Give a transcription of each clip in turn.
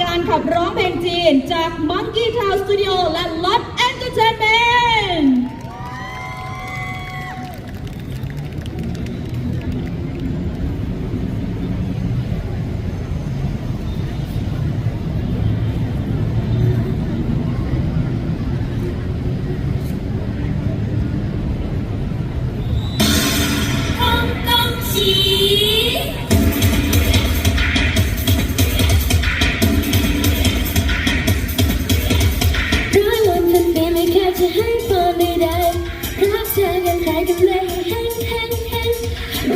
การขับร้องเพลงจีนจาก Monkey Town Studio และ Lot Entertainment ไม่ได้รักเธอกันใครกันเลยเห้แห้งแห้งแห้ง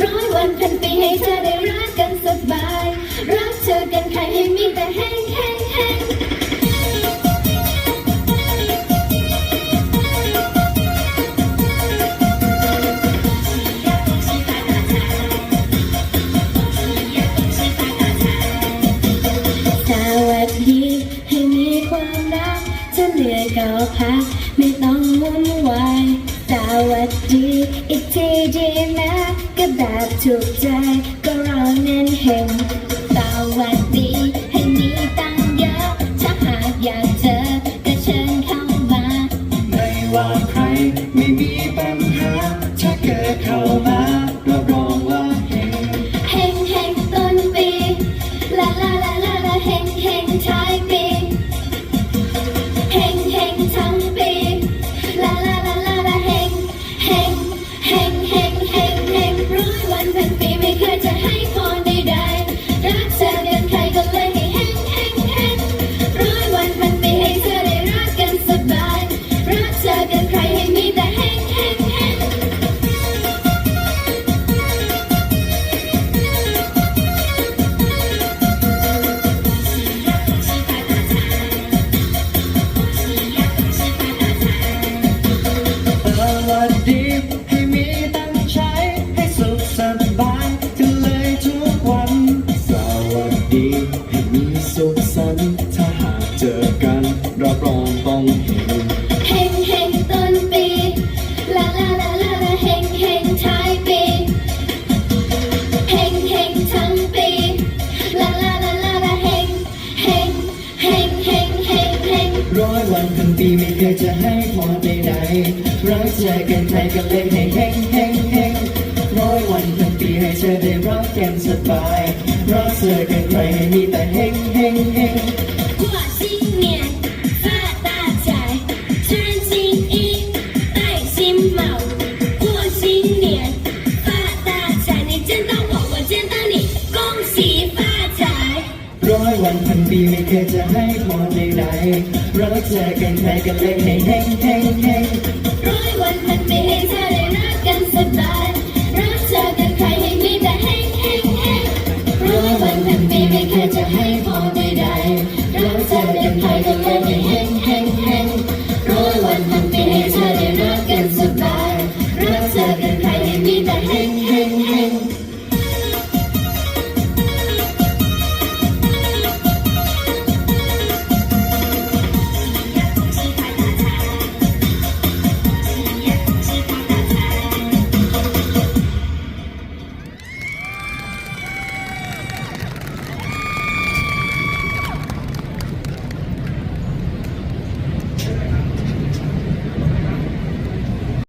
ร้อยวันพันปีให้เธอได้รัก ดีอีกทีดีนะ กันรับรองต้องเห็นเฮงเฮงต้นปีลาลาลาลาลาเฮงเฮงท้ายปีเฮงเฮงทั้งปีลาลาลาลาลาเฮงเฮงเฮงเฮงเฮงเฮงร้อยวันพันปีไม่เคยจะให้พรใดๆรักเจอกันใครกันเลยให้เฮงเฮงเฮงร้อยวันพันปีให้เธอได้รักกันสบายรักเจอกันใครให้มีแต่เฮงีไม่เคยจะให้พอใดๆรักเจอกันไปกันเลยให้เฮงเฮงเฮงร้อยวันพันปีให้เธอได้รักกันสบายรักเธอกันใครให้มีแต่เฮงเฮงเฮงร้อยวันพันปีไม่เคยจะให้พรใดๆรักเธอกันใครกันเลยให้เฮงเฮงเฮงร้อยวันพันปีให้เธอได้รักกันสบายรักเธอกัน